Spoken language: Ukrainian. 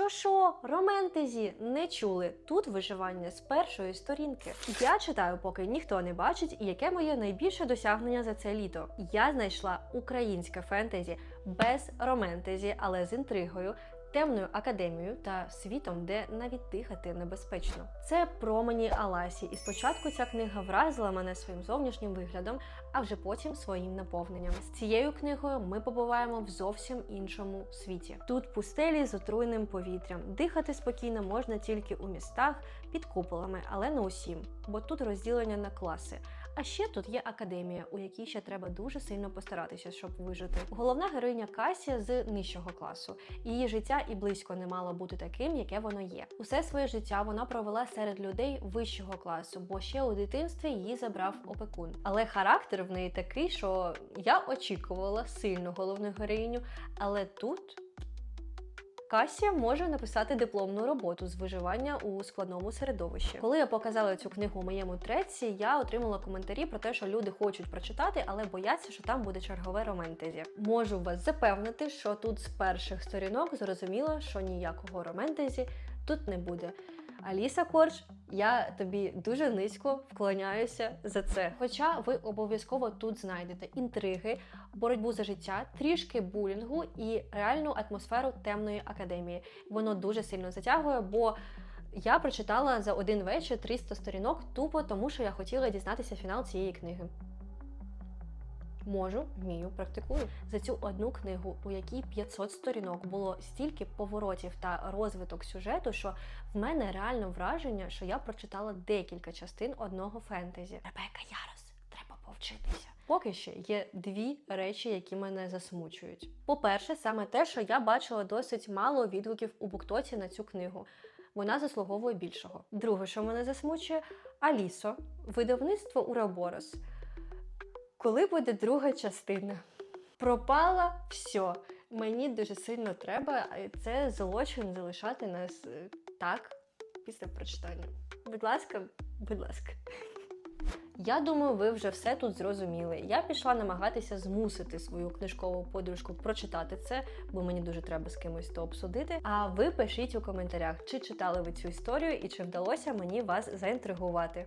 Що що, роментезі не чули. Тут виживання з першої сторінки. Я читаю, поки ніхто не бачить, яке моє найбільше досягнення за це літо. Я знайшла українське фентезі без роментезі, але з інтригою. Темною академією та світом, де навіть дихати небезпечно. Це промені Аласі, і спочатку ця книга вразила мене своїм зовнішнім виглядом, а вже потім своїм наповненням. З цією книгою ми побуваємо в зовсім іншому світі. Тут пустелі з отруйним повітрям. Дихати спокійно можна тільки у містах під куполами, але не усім, бо тут розділення на класи. А ще тут є академія, у якій ще треба дуже сильно постаратися, щоб вижити. Головна героїня Касія з нижчого класу. Її життя і близько не мало бути таким, яке воно є. Усе своє життя вона провела серед людей вищого класу, бо ще у дитинстві її забрав опекун. Але характер в неї такий, що я очікувала сильну головну героїню, але тут. Касія може написати дипломну роботу з виживання у складному середовищі. Коли я показала цю книгу моєму треці, я отримала коментарі про те, що люди хочуть прочитати, але бояться, що там буде чергове романтезі. Можу вас запевнити, що тут з перших сторінок зрозуміло, що ніякого романтезі тут не буде. Аліса Корж, я тобі дуже низько вклоняюся за це. Хоча ви обов'язково тут знайдете інтриги, боротьбу за життя, трішки булінгу і реальну атмосферу темної академії. Воно дуже сильно затягує, бо я прочитала за один вечір 300 сторінок тупо тому, що я хотіла дізнатися фінал цієї книги. Можу, вмію, практикую. За цю одну книгу, у якій 500 сторінок було стільки поворотів та розвиток сюжету, що в мене реально враження, що я прочитала декілька частин одного фентезі. Ребека Ярос, треба повчитися. Поки що є дві речі, які мене засмучують. По-перше, саме те, що я бачила досить мало відгуків у Буктоці на цю книгу. Вона заслуговує більшого. Друге, що мене засмучує, Алісо, видавництво Ураборос. Коли буде друга частина? Пропала все. Мені дуже сильно треба. Це злочин залишати нас е, так після прочитання. Будь ласка, будь ласка. Я думаю, ви вже все тут зрозуміли. Я пішла намагатися змусити свою книжкову подружку прочитати це, бо мені дуже треба з кимось то обсудити. А ви пишіть у коментарях, чи читали ви цю історію і чи вдалося мені вас заінтригувати.